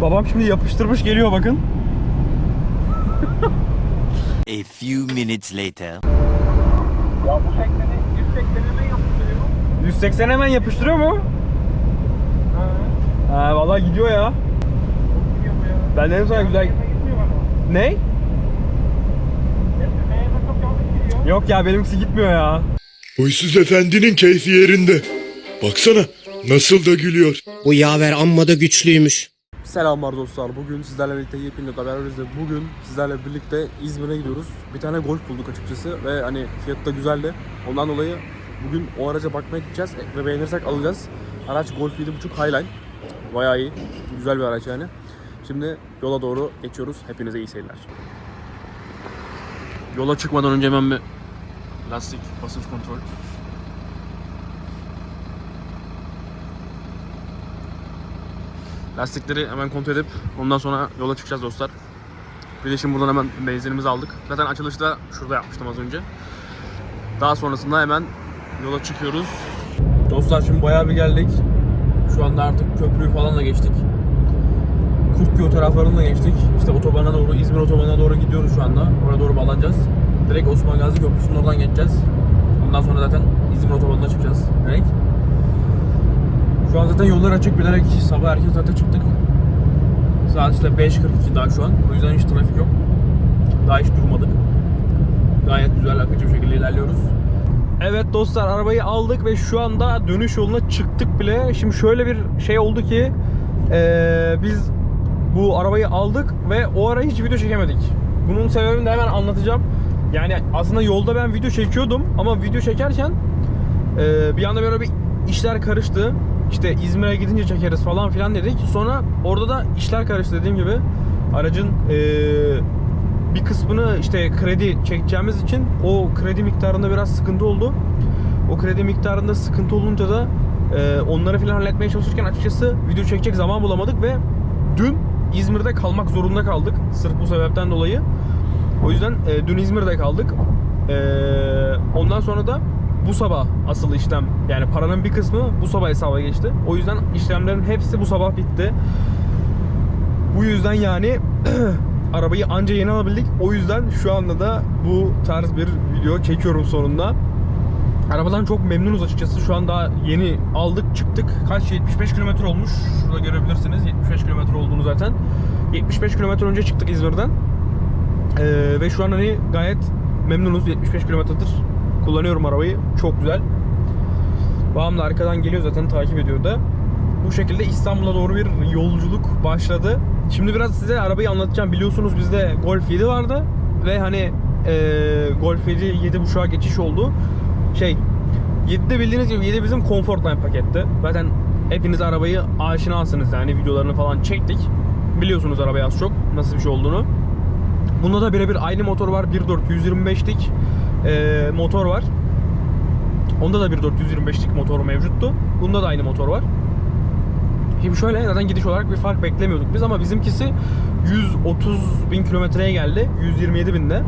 Babam şimdi yapıştırmış geliyor bakın. A few minutes later. Ya bu şeklini 180'e mi yaptırıyor? 180 hemen yapıştırıyor mu? Ha. Ha vallahi gidiyor ya. Gidiyor bu ya. Ben dedim sana güzel. Ne? Yok ya benimkisi gitmiyor ya. Huysuz efendinin keyfi yerinde. Baksana nasıl da gülüyor. Bu yaver amma da güçlüymüş. Selamlar dostlar. Bugün sizlerle birlikte yepyeni haberleriz de bugün sizlerle birlikte İzmir'e gidiyoruz. Bir tane golf bulduk açıkçası ve hani fiyatı da güzeldi. Ondan dolayı bugün o araca bakmaya gideceğiz ve beğenirsek alacağız. Araç Golf 7.5 Highline. Bayağı iyi. Güzel bir araç yani. Şimdi yola doğru geçiyoruz. Hepinize iyi seyirler. Yola çıkmadan önce hemen bir lastik basınç kontrol. Lastikleri hemen kontrol edip ondan sonra yola çıkacağız dostlar. Bir de şimdi buradan hemen benzinimizi aldık. Zaten açılışta şurada yapmıştım az önce. Daha sonrasında hemen yola çıkıyoruz. Dostlar şimdi bayağı bir geldik. Şu anda artık köprüyü falan da geçtik. Kurtköy taraflarını da geçtik. İşte otobana doğru, İzmir otobanına doğru gidiyoruz şu anda. Oraya doğru bağlanacağız. Direkt Osman Gazi Köprüsü'nün oradan geçeceğiz. Ondan sonra zaten İzmir otobanına çıkacağız. Direkt. Şu an zaten yollar açık bilerek sabah erken saatte çıktık. Saat işte 5.42 daha şu an. O yüzden hiç trafik yok. Daha hiç durmadık. Gayet güzel akıcı bir şekilde ilerliyoruz. Evet dostlar arabayı aldık ve şu anda dönüş yoluna çıktık bile. Şimdi şöyle bir şey oldu ki eee, biz bu arabayı aldık ve o ara hiç video çekemedik. Bunun sebebini de hemen anlatacağım. Yani aslında yolda ben video çekiyordum ama video çekerken ee, bir anda böyle bir işler karıştı. İşte İzmir'e gidince çekeriz falan filan dedik. Sonra orada da işler karıştı dediğim gibi. Aracın ee, bir kısmını işte kredi çekeceğimiz için o kredi miktarında biraz sıkıntı oldu. O kredi miktarında sıkıntı olunca da ee, onları filan halletmeye çalışırken açıkçası video çekecek zaman bulamadık ve dün İzmir'de kalmak zorunda kaldık. Sırf bu sebepten dolayı. O yüzden e, dün İzmir'de kaldık. E, ondan sonra da bu sabah asıl işlem yani paranın bir kısmı bu sabah hesaba geçti. O yüzden işlemlerin hepsi bu sabah bitti. Bu yüzden yani arabayı anca yeni alabildik. O yüzden şu anda da bu tarz bir video çekiyorum sonunda. Arabadan çok memnunuz açıkçası. Şu an daha yeni aldık çıktık. Kaç? 75 kilometre olmuş. Şurada görebilirsiniz. 75 kilometre olduğunu zaten. 75 kilometre önce çıktık İzmir'den. Ee, ve şu an hani gayet memnunuz. 75 kilometredir kullanıyorum arabayı. Çok güzel. Da arkadan geliyor zaten takip ediyor da. Bu şekilde İstanbul'a doğru bir yolculuk başladı. Şimdi biraz size arabayı anlatacağım. Biliyorsunuz bizde Golf 7 vardı ve hani ee, Golf 7 7.5'a geçiş oldu. Şey 7'de bildiğiniz gibi 7 bizim Comfortline paketti. Zaten hepiniz arabayı aşinasınız yani videolarını falan çektik. Biliyorsunuz arabayı az çok nasıl bir şey olduğunu. Bunda da birebir aynı motor var. 1.4 125'lik e, motor var. Onda da 1.4 125'lik motor mevcuttu. Bunda da aynı motor var. Şimdi şöyle zaten gidiş olarak bir fark beklemiyorduk biz ama bizimkisi 130 bin kilometreye geldi. 127 binde.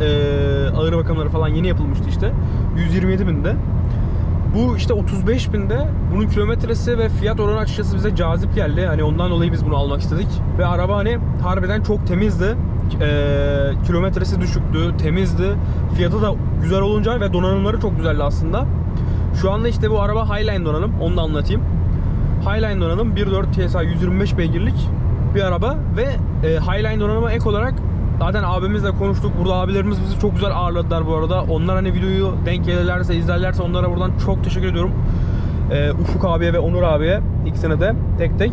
Ee, ağır bakımları falan yeni yapılmıştı işte. 127 binde. Bu işte 35 binde bunun kilometresi ve fiyat oranı açıkçası bize cazip geldi. Hani ondan dolayı biz bunu almak istedik. Ve araba hani harbiden çok temizdi. Ee, kilometresi düşüktü, temizdi. Fiyatı da güzel olunca ve donanımları çok güzeldi aslında. Şu anda işte bu araba Highline donanım. Onu da anlatayım. Highline donanım 1.4 TSI 125 beygirlik bir araba ve e, Highline donanıma ek olarak zaten abimizle konuştuk. Burada abilerimiz bizi çok güzel ağırladılar bu arada. Onlar hani videoyu denk gelirlerse, izlerlerse onlara buradan çok teşekkür ediyorum. E, Ufuk abiye ve Onur abiye ikisine de tek tek.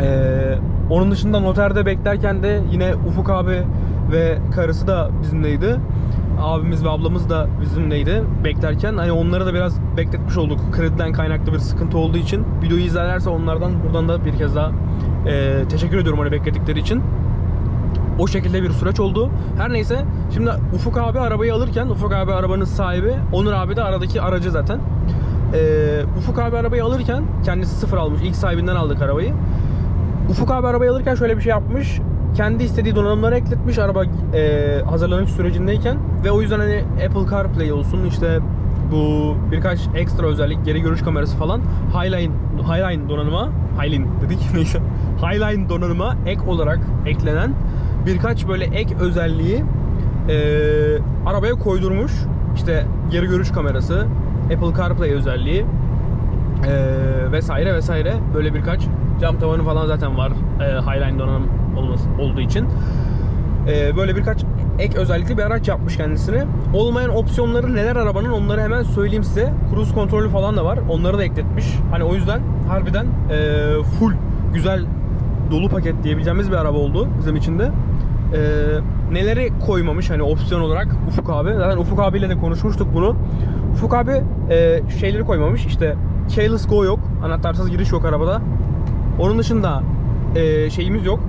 E, onun dışında noterde beklerken de yine Ufuk abi ve karısı da bizimleydi. Abimiz ve ablamız da bizimleydi beklerken. Hani onları da biraz bekletmiş olduk. Krediden kaynaklı bir sıkıntı olduğu için. Videoyu izlerlerse onlardan buradan da bir kez daha e, teşekkür ediyorum hani bekledikleri için. O şekilde bir süreç oldu. Her neyse şimdi Ufuk abi arabayı alırken Ufuk abi arabanın sahibi Onur abi de aradaki aracı zaten. Ee, Ufuk abi arabayı alırken kendisi sıfır almış. İlk sahibinden aldık arabayı. Ufuk abi arabayı alırken şöyle bir şey yapmış. Kendi istediği donanımları ekletmiş araba e, hazırlanış sürecindeyken ve o yüzden hani Apple CarPlay olsun işte bu birkaç ekstra özellik geri görüş kamerası falan Highline Highline donanıma Highline dedik neyse. Highline donanıma ek olarak eklenen birkaç böyle ek özelliği e, arabaya koydurmuş. İşte geri görüş kamerası, Apple CarPlay özelliği e, vesaire vesaire böyle birkaç cam tavanı falan zaten var e, Highline donanım olması, olduğu için. E, böyle birkaç ek özellikli bir araç yapmış kendisine. Olmayan opsiyonları neler arabanın onları hemen söyleyeyim size. Cruise kontrolü falan da var. Onları da ekletmiş. Hani o yüzden harbiden e, full güzel dolu paket diyebileceğimiz bir araba oldu bizim için de. E, neleri koymamış hani opsiyon olarak Ufuk abi. Zaten Ufuk abiyle de konuşmuştuk bunu. Ufuk abi e, şeyleri koymamış. İşte keyless go yok. Anahtarsız giriş yok arabada. Onun dışında e, şeyimiz yok.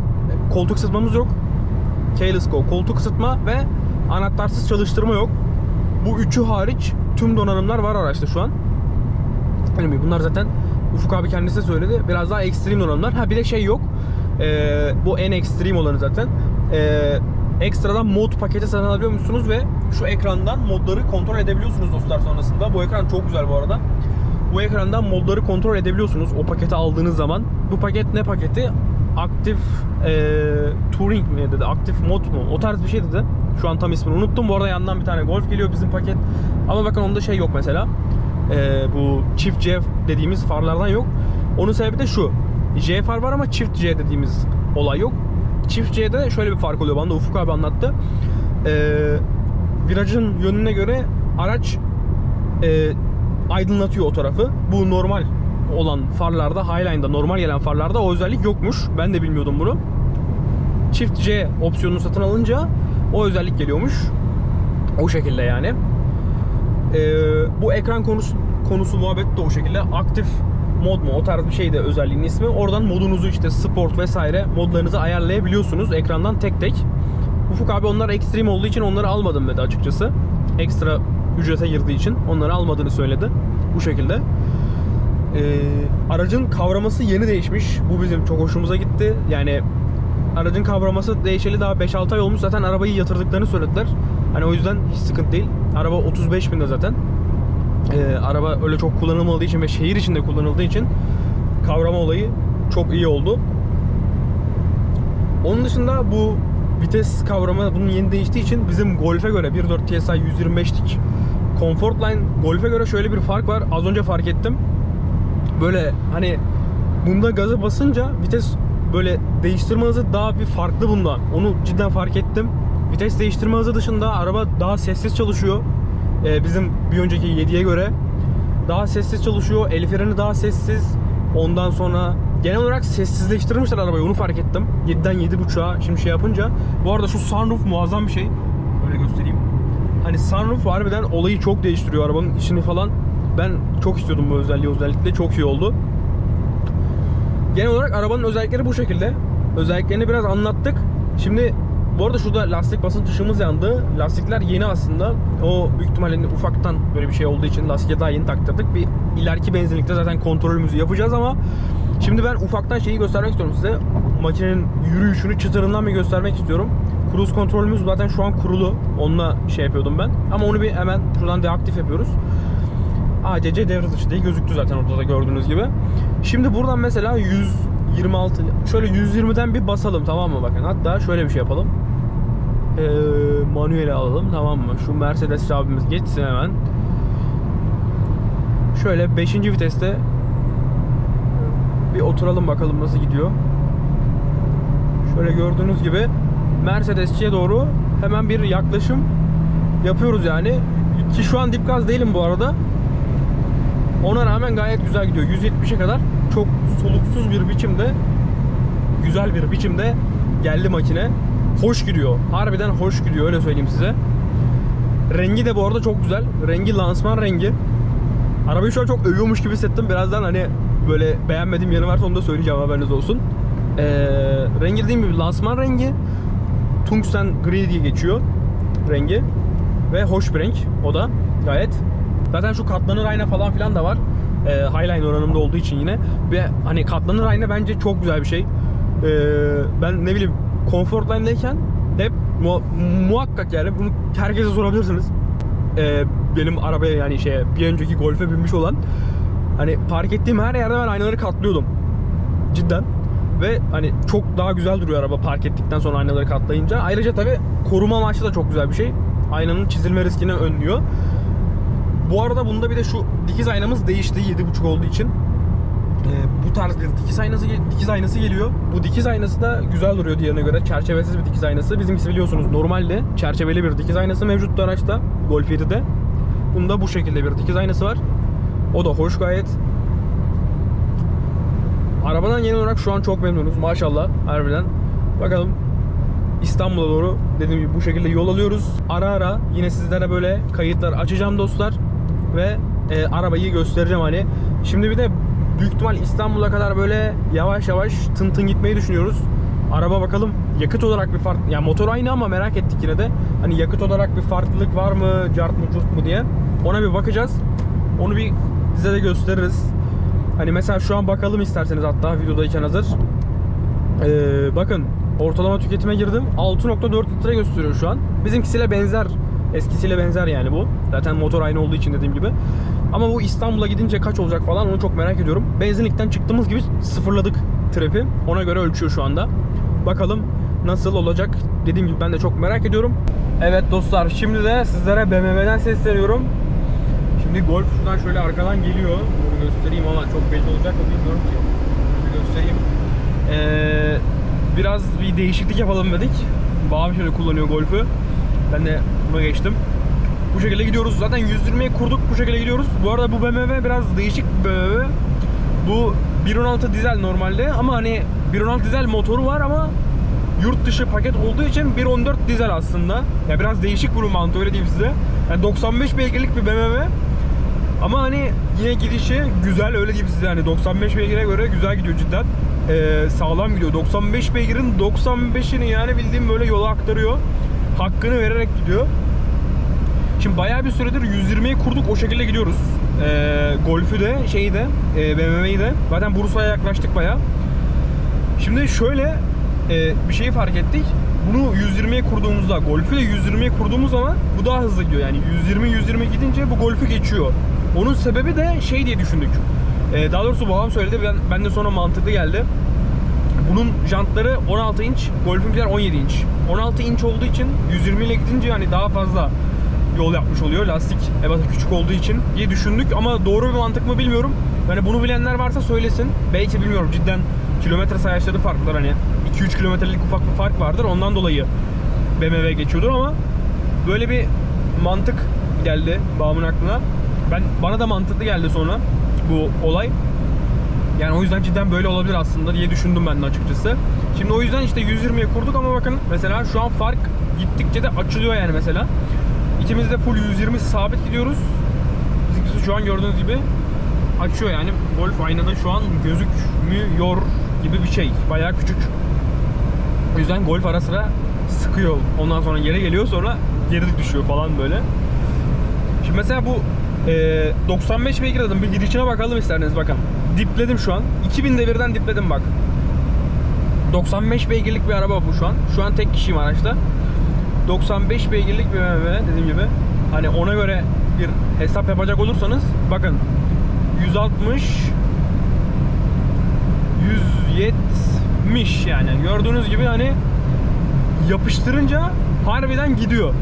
Koltuk ısıtmamız yok. Keyless Go, koltuk ısıtma ve anahtarsız çalıştırma yok. Bu üçü hariç tüm donanımlar var araçta şu an. Yani bunlar zaten Ufuk abi kendisi de söyledi. Biraz daha ekstrem donanımlar. Ha bir de şey yok. Ee, bu en ekstrem olanı zaten. Ee, ekstradan mod paketi satın alabiliyor musunuz ve şu ekrandan modları kontrol edebiliyorsunuz dostlar sonrasında. Bu ekran çok güzel bu arada. Bu ekrandan modları kontrol edebiliyorsunuz o paketi aldığınız zaman. Bu paket ne paketi? Aktif e, Touring mi dedi? Aktif mod mu? O tarz bir şey dedi. Şu an tam ismini unuttum. Bu arada yandan bir tane Golf geliyor bizim paket. Ama bakın onda şey yok mesela. E, bu çift C dediğimiz farlardan yok. Onun sebebi de şu. J far var ama çift C dediğimiz olay yok. Çift C'de şöyle bir fark oluyor. Bana da Ufuk abi anlattı. E, virajın yönüne göre araç e, aydınlatıyor o tarafı. Bu normal olan farlarda, Highline'da normal gelen farlarda o özellik yokmuş. Ben de bilmiyordum bunu. Çift C opsiyonunu satın alınca o özellik geliyormuş. O şekilde yani. Ee, bu ekran konusu konusu muhabbet de o şekilde. Aktif mod mu o tarz bir şey de özelliğin ismi. Oradan modunuzu işte sport vesaire modlarınızı ayarlayabiliyorsunuz ekrandan tek tek. Ufuk abi onlar ekstrem olduğu için onları almadım dedi açıkçası. Ekstra ücrete girdiği için onları almadığını söyledi. Bu şekilde. Ee, aracın kavraması yeni değişmiş. Bu bizim çok hoşumuza gitti. Yani aracın kavraması değişeli daha 5-6 ay olmuş. Zaten arabayı yatırdıklarını söylediler. Hani o yüzden hiç sıkıntı değil. Araba 35 binde zaten. Ee, araba öyle çok kullanılmadığı için ve şehir içinde kullanıldığı için kavrama olayı çok iyi oldu. Onun dışında bu vites kavramı bunun yeni değiştiği için bizim Golf'e göre 1.4 TSI 125'lik Comfortline Golf'e göre şöyle bir fark var. Az önce fark ettim. Böyle hani bunda gazı basınca vites böyle değiştirme hızı daha bir farklı bunda. Onu cidden fark ettim. Vites değiştirme hızı dışında araba daha sessiz çalışıyor. Ee, bizim bir önceki 7'ye göre daha sessiz çalışıyor. El freni daha sessiz. Ondan sonra genel olarak sessizleştirmişler arabayı. Onu fark ettim. 7'den 7.5'a şimdi şey yapınca. Bu arada şu sunroof muazzam bir şey. Öyle göstereyim. Hani sunroof harbiden olayı çok değiştiriyor arabanın içini falan. Ben çok istiyordum bu özelliği özellikle. Çok iyi oldu. Genel olarak arabanın özellikleri bu şekilde. Özelliklerini biraz anlattık. Şimdi bu arada şurada lastik basınç ışığımız yandı. Lastikler yeni aslında. O büyük ihtimalle ufaktan böyle bir şey olduğu için lastiğe daha yeni taktırdık. Bir ileriki benzinlikte zaten kontrolümüzü yapacağız ama şimdi ben ufaktan şeyi göstermek istiyorum size. Makinenin yürüyüşünü çıtırından bir göstermek istiyorum. Cruise kontrolümüz zaten şu an kurulu. Onunla şey yapıyordum ben. Ama onu bir hemen şuradan deaktif yapıyoruz. ACC devre dışı diye gözüktü zaten orada da gördüğünüz gibi. Şimdi buradan mesela 126 şöyle 120'den bir basalım tamam mı bakın. Hatta şöyle bir şey yapalım. Ee, manuele alalım tamam mı? Şu Mercedes abimiz geçsin hemen. Şöyle 5. viteste bir oturalım bakalım nasıl gidiyor. Şöyle gördüğünüz gibi Mercedesçiye doğru hemen bir yaklaşım yapıyoruz yani. Ki şu an dip gaz değilim bu arada. Ona rağmen gayet güzel gidiyor. 170'e kadar çok soluksuz bir biçimde güzel bir biçimde geldi makine. Hoş gidiyor. Harbiden hoş gidiyor öyle söyleyeyim size. Rengi de bu arada çok güzel. Rengi lansman rengi. Arabayı şu an çok övüyormuş gibi hissettim. Birazdan hani böyle beğenmediğim yanı varsa onu da söyleyeceğim haberiniz olsun. Ee, rengi dediğim gibi lansman rengi. Tungsten gri diye geçiyor rengi. Ve hoş bir renk o da gayet. Zaten şu katlanır ayna falan filan da var. Ee, Highline oranımda olduğu için yine. Ve hani katlanır ayna bence çok güzel bir şey. Ee, ben ne bileyim Comfortline'deyken hep mu- muhakkak yani bunu herkese sorabilirsiniz. Ee, benim arabaya yani şey bir önceki Golf'e binmiş olan hani park ettiğim her yerde ben aynaları katlıyordum. cidden. Ve hani çok daha güzel duruyor araba park ettikten sonra aynaları katlayınca. Ayrıca tabi koruma amaçlı da çok güzel bir şey. Aynanın çizilme riskini önlüyor. Bu arada bunda bir de şu dikiz aynamız değişti 7.5 olduğu için. Ee, bu tarz bir dikiz aynası dikiz aynası geliyor. Bu dikiz aynası da güzel duruyor diğerine göre. Çerçevesiz bir dikiz aynası. Bizimkisi biliyorsunuz normalde çerçeveli bir dikiz aynası mevcuttu araçta Golf 7'de. Bunda bu şekilde bir dikiz aynası var. O da hoş gayet. Arabadan genel olarak şu an çok memnunuz. Maşallah harbiden. Bakalım İstanbul'a doğru dediğim gibi bu şekilde yol alıyoruz. Ara ara yine sizlere böyle kayıtlar açacağım dostlar. Ve e, arabayı göstereceğim hani. Şimdi bir de büyük ihtimal İstanbul'a kadar böyle yavaş yavaş tın tın gitmeyi düşünüyoruz. Araba bakalım yakıt olarak bir fark ya motor aynı ama merak ettik yine de. Hani yakıt olarak bir farklılık var mı, cart mı, curt mu diye. Ona bir bakacağız. Onu bir size de gösteririz. Hani mesela şu an bakalım isterseniz hatta videodayken hazır. Ee, bakın ortalama tüketime girdim. 6.4 litre gösteriyor şu an. Bizimkisiyle benzer. Eskisiyle benzer yani bu. Zaten motor aynı olduğu için dediğim gibi. Ama bu İstanbul'a gidince kaç olacak falan onu çok merak ediyorum. Benzinlikten çıktığımız gibi sıfırladık trepi. Ona göre ölçüyor şu anda. Bakalım nasıl olacak. Dediğim gibi ben de çok merak ediyorum. Evet dostlar şimdi de sizlere BMW'den sesleniyorum. Şimdi Golf şuradan şöyle arkadan geliyor. Göstereyim ama çok belli olacak mı bilmiyorum ki. Şöyle göstereyim. Ee, biraz bir değişiklik yapalım dedik. Babam şöyle kullanıyor Golf'ü. Ben de buna geçtim. Bu şekilde gidiyoruz. Zaten 120'ye kurduk. Bu şekilde gidiyoruz. Bu arada bu BMW biraz değişik bir BMW. Bu 1.16 dizel normalde ama hani 1.16 dizel motoru var ama yurt dışı paket olduğu için 1.14 dizel aslında. Ya biraz değişik bunun mantığı öyle diyeyim size. Yani 95 beygirlik bir BMW. Ama hani yine gidişi güzel öyle diyeyim size hani 95 beygire göre güzel gidiyor cidden. Ee, sağlam gidiyor. 95 beygirin 95'ini yani bildiğim böyle yola aktarıyor. Hakkını vererek gidiyor. Şimdi bayağı bir süredir 120'ye kurduk o şekilde gidiyoruz. Ee, Golf'ü de şeyi de e, BMW'yi de. Zaten Bursa'ya yaklaştık bayağı. Şimdi şöyle e, bir şeyi fark ettik. Bunu 120'ye kurduğumuzda, Golf'ü de 120'ye kurduğumuz zaman bu daha hızlı gidiyor. Yani 120-120 gidince bu Golf'ü geçiyor. Onun sebebi de şey diye düşündük. E, daha doğrusu babam söyledi. Ben, ben de sonra mantıklı geldi. Bunun jantları 16 inç, Golf'ünkiler 17 inç. 16 inç olduğu için 120 ile gidince yani daha fazla yol yapmış oluyor. Lastik ebatı küçük olduğu için diye düşündük ama doğru bir mantık mı bilmiyorum. Yani bunu bilenler varsa söylesin. Belki bilmiyorum cidden kilometre sayaçları farklılar hani 2-3 kilometrelik ufak bir fark vardır. Ondan dolayı BMW geçiyordur ama böyle bir mantık geldi babamın aklına. Ben bana da mantıklı geldi sonra bu olay. Yani o yüzden cidden böyle olabilir aslında diye düşündüm ben de açıkçası. Şimdi o yüzden işte 120'ye kurduk ama bakın mesela şu an fark gittikçe de açılıyor yani mesela. İkimiz de full 120 sabit gidiyoruz. Bizimkisi şu an gördüğünüz gibi açıyor yani. Golf aynada şu an gözükmüyor gibi bir şey. Bayağı küçük. O yüzden golf ara sıra sıkıyor. Ondan sonra yere geliyor sonra geri düşüyor falan böyle. Şimdi mesela bu e, 95 beygir dedim. Bir girişine bakalım isterseniz bakın. Dipledim şu an. 2000 devirden dipledim bak. 95 beygirlik bir araba bu şu an. Şu an tek kişiyim araçta. 95 beygirlik bir BMW dediğim gibi. Hani ona göre bir hesap yapacak olursanız bakın 160 170 yani gördüğünüz gibi hani yapıştırınca harbiden gidiyor.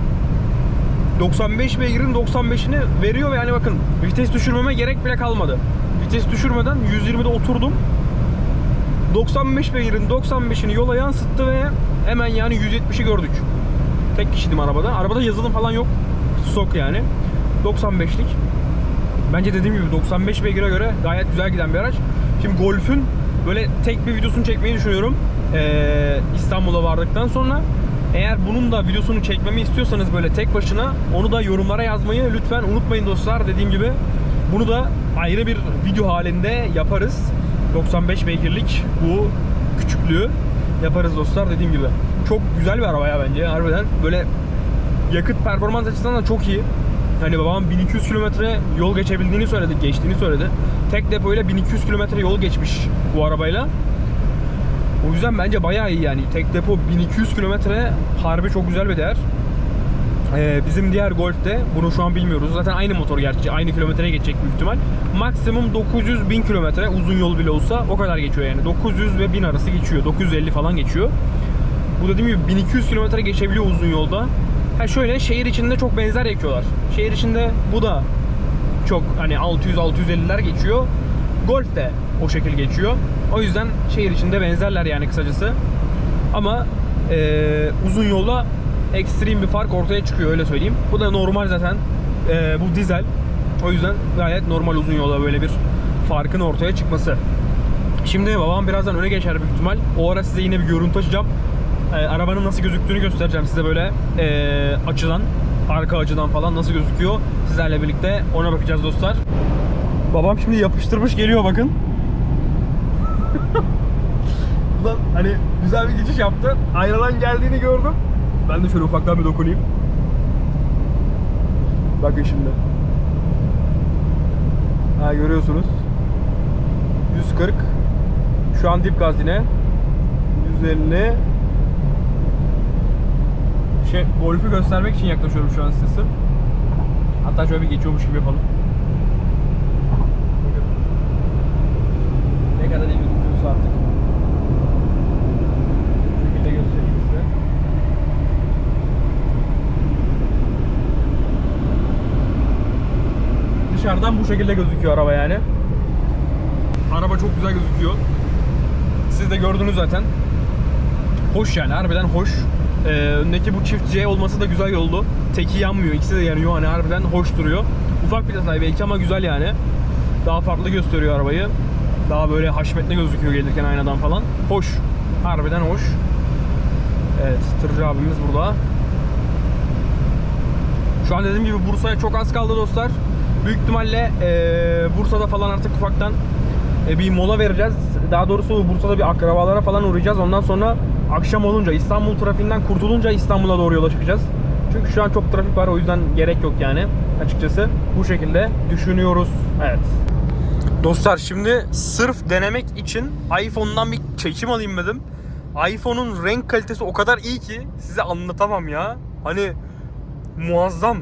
95 beygirin 95'ini veriyor ve yani bakın vites düşürmeme gerek bile kalmadı. Vites düşürmeden 120'de oturdum. 95 beygirin 95'ini yola yansıttı ve hemen yani 170'i gördük. Tek kişiydim arabada. Arabada yazılım falan yok. Sok yani. 95'lik. Bence dediğim gibi 95 beygire göre gayet güzel giden bir araç. Şimdi Golf'ün böyle tek bir videosunu çekmeyi düşünüyorum. Ee, İstanbul'a vardıktan sonra. Eğer bunun da videosunu çekmemi istiyorsanız böyle tek başına onu da yorumlara yazmayı lütfen unutmayın dostlar. Dediğim gibi bunu da ayrı bir video halinde yaparız. 95 beygirlik bu küçüklüğü yaparız dostlar dediğim gibi. Çok güzel bir araba ya bence harbiden. Böyle yakıt performans açısından da çok iyi. Hani babam 1200 kilometre yol geçebildiğini söyledi, geçtiğini söyledi. Tek depoyla 1200 kilometre yol geçmiş bu arabayla. O yüzden bence bayağı iyi yani. Tek depo 1200 kilometre harbi çok güzel bir değer. Ee, bizim diğer Golf'te bunu şu an bilmiyoruz. Zaten aynı motor gerçi. Aynı kilometreye geçecek büyük ihtimal. Maksimum 900 bin kilometre uzun yol bile olsa o kadar geçiyor yani. 900 ve 1000 arası geçiyor. 950 falan geçiyor. Bu dediğim gibi 1200 kilometre geçebiliyor uzun yolda. Ha şöyle şehir içinde çok benzer yakıyorlar. Şehir içinde bu da çok hani 600-650'ler geçiyor. Golf de o şekil geçiyor. O yüzden şehir içinde benzerler yani kısacası. Ama eee, uzun yolda ekstrem bir fark ortaya çıkıyor öyle söyleyeyim. Bu da normal zaten. Eee, bu dizel. O yüzden gayet normal uzun yolda böyle bir farkın ortaya çıkması. Şimdi babam birazdan öne geçer büyük ihtimal. O ara size yine bir görüntü açacağım. Ee, arabanın nasıl gözüktüğünü göstereceğim size böyle ee, açıdan, arka açıdan falan nasıl gözüküyor. Sizlerle birlikte ona bakacağız dostlar. Babam şimdi yapıştırmış geliyor bakın. Buradan hani güzel bir geçiş yaptı. Aynadan geldiğini gördüm. Ben de şöyle ufaktan bir dokunayım. Bakın şimdi. Ha görüyorsunuz. 140 şu an dip gaz yine 150 şey golfü göstermek için yaklaşıyorum şu an size. Hatta şöyle bir geçiyormuş gibi yapalım. Ne kadar iyi gözüküyorsa artık. Bu şekilde göstereyim size. Dışarıdan bu şekilde gözüküyor araba yani. Araba çok güzel gözüküyor. Siz de gördünüz zaten. Hoş yani harbiden hoş. Ee, öndeki bu çift C olması da güzel oldu. Teki yanmıyor, ikisi de yanıyor. Hani harbiden hoş duruyor. Ufak bir detay belki ama güzel yani. Daha farklı gösteriyor arabayı. Daha böyle haşmetli gözüküyor gelirken aynadan falan. Hoş. Harbiden hoş. Evet, tırcı abimiz burada. Şu an dediğim gibi Bursa'ya çok az kaldı dostlar. Büyük ihtimalle eee, Bursa'da falan artık ufaktan e, bir mola vereceğiz. Daha doğrusu Bursa'da bir akrabalara falan uğrayacağız. Ondan sonra akşam olunca İstanbul trafiğinden kurtulunca İstanbul'a doğru yola çıkacağız. Çünkü şu an çok trafik var o yüzden gerek yok yani açıkçası. Bu şekilde düşünüyoruz. Evet. Dostlar şimdi sırf denemek için iPhone'dan bir çekim alayım dedim. iPhone'un renk kalitesi o kadar iyi ki size anlatamam ya. Hani muazzam.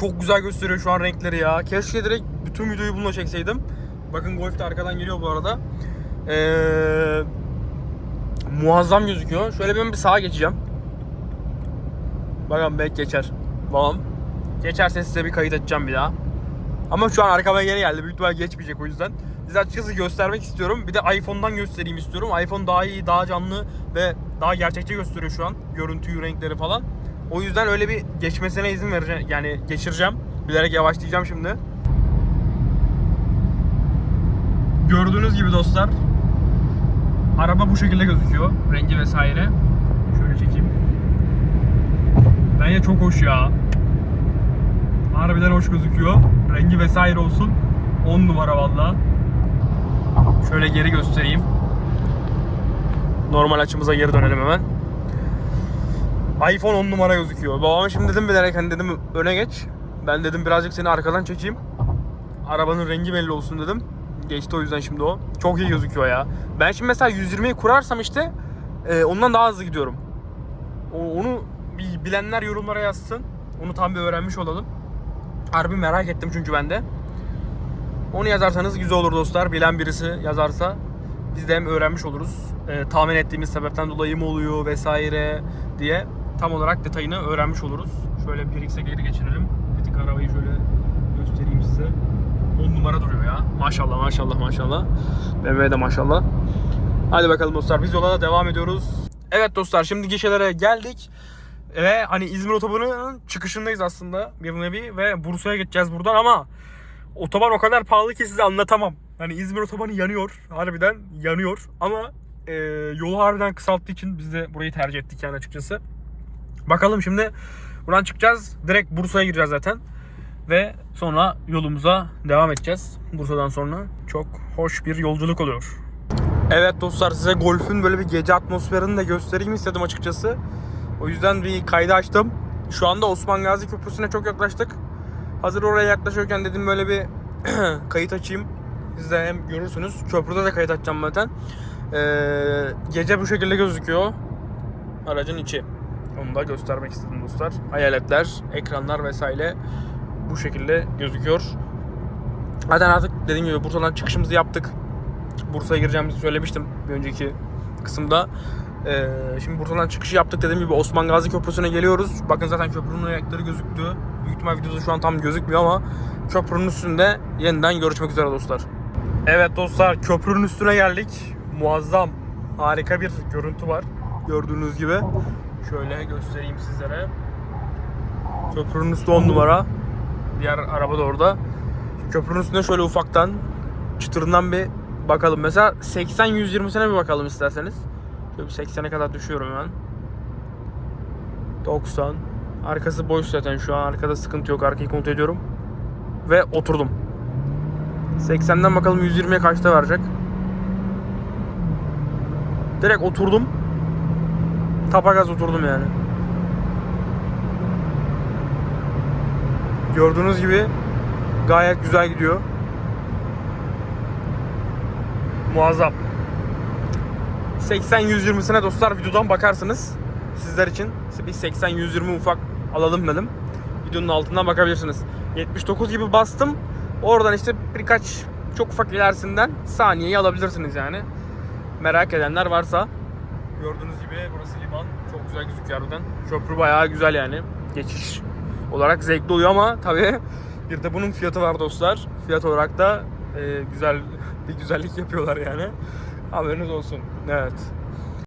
Çok güzel gösteriyor şu an renkleri ya. Keşke direkt bütün videoyu bununla çekseydim. Bakın Golf de arkadan geliyor bu arada. Ee, muazzam gözüküyor. Şöyle ben bir sağa geçeceğim. Bakalım belki geçer. Tamam. Geçerse size bir kayıt edeceğim bir daha. Ama şu an arkama geri geldi. Büyük ihtimal geçmeyecek o yüzden. Size açıkçası göstermek istiyorum. Bir de iPhone'dan göstereyim istiyorum. iPhone daha iyi, daha canlı ve daha gerçekçi gösteriyor şu an. Görüntüyü, renkleri falan. O yüzden öyle bir geçmesine izin vereceğim. Yani geçireceğim. Bilerek yavaşlayacağım şimdi. Gördüğünüz gibi dostlar. Araba bu şekilde gözüküyor. Rengi vesaire. Şöyle çekeyim. Bence çok hoş ya. Harbiden hoş gözüküyor. Rengi vesaire olsun. 10 numara valla. Şöyle geri göstereyim. Normal açımıza geri dönelim hemen. iPhone 10 numara gözüküyor. Babama şimdi dedim bilerek hani dedim öne geç. Ben dedim birazcık seni arkadan çekeyim. Arabanın rengi belli olsun dedim. Geçti o yüzden şimdi o. Çok iyi gözüküyor ya. Ben şimdi mesela 120'yi kurarsam işte e, ondan daha hızlı gidiyorum. O, onu bilenler yorumlara yazsın. Onu tam bir öğrenmiş olalım. Harbi merak ettim çünkü ben de. Onu yazarsanız güzel olur dostlar. Bilen birisi yazarsa biz de hem öğrenmiş oluruz. Ee, tahmin ettiğimiz sebepten dolayı mı oluyor vesaire diye tam olarak detayını öğrenmiş oluruz. Şöyle 1x'e geri geçirelim. Bir tık arabayı şöyle göstereyim size. 10 numara duruyor ya. Maşallah maşallah maşallah. BMW'de maşallah. Hadi bakalım dostlar biz yola devam ediyoruz. Evet dostlar şimdi gişelere geldik. Ve hani İzmir otobanının çıkışındayız aslında bir nevi ve Bursa'ya geçeceğiz buradan ama otoban o kadar pahalı ki size anlatamam. Hani İzmir otobanı yanıyor. Harbiden yanıyor. Ama e, yolu harbiden kısalttığı için biz de burayı tercih ettik yani açıkçası. Bakalım şimdi buradan çıkacağız. Direkt Bursa'ya gireceğiz zaten. Ve sonra yolumuza devam edeceğiz. Bursa'dan sonra çok hoş bir yolculuk oluyor. Evet dostlar size golfün böyle bir gece atmosferini de göstereyim istedim açıkçası. O yüzden bir kaydı açtım. Şu anda Osman Gazi Köprüsü'ne çok yaklaştık. Hazır oraya yaklaşırken dedim böyle bir kayıt açayım. Siz de hem görürsünüz. Köprüde de kayıt açacağım zaten. Ee, gece bu şekilde gözüküyor. Aracın içi. Onu da göstermek istedim dostlar. Hayaletler, ekranlar vesaire bu şekilde gözüküyor. Zaten artık dediğim gibi Bursa'dan çıkışımızı yaptık. Bursa'ya gireceğimizi söylemiştim bir önceki kısımda. Ee, şimdi Bursa'dan çıkışı yaptık dediğim gibi Osman Gazi Köprüsü'ne geliyoruz. Bakın zaten köprünün ayakları gözüktü. Büyük ihtimal videoda şu an tam gözükmüyor ama köprünün üstünde yeniden görüşmek üzere dostlar. Evet dostlar köprünün üstüne geldik. Muazzam, harika bir görüntü var. Gördüğünüz gibi. Şöyle göstereyim sizlere. Köprünün üstü 10 numara. Diğer araba da orada. Şimdi köprünün üstüne şöyle ufaktan çıtırından bir bakalım. Mesela 80-120'sine bir bakalım isterseniz. Şöyle bir 80'e kadar düşüyorum hemen. 90. Arkası boş zaten şu an. Arkada sıkıntı yok. Arkayı kontrol ediyorum. Ve oturdum. 80'den bakalım 120'ye kaçta verecek. Direkt oturdum. Tapagaz oturdum yani. Gördüğünüz gibi gayet güzel gidiyor. Muazzam. 80-120'sine dostlar videodan bakarsınız. Sizler için bir 80-120 ufak alalım dedim. Videonun altından bakabilirsiniz. 79 gibi bastım. Oradan işte birkaç çok ufak ilerisinden saniyeyi alabilirsiniz yani. Merak edenler varsa. Gördüğünüz gibi burası liman. Çok güzel gözüküyor harbiden. Köprü bayağı güzel yani. Geçiş olarak zevkli oluyor ama tabii bir de bunun fiyatı var dostlar. Fiyat olarak da e, güzel bir güzellik yapıyorlar yani. Haberiniz olsun. Evet.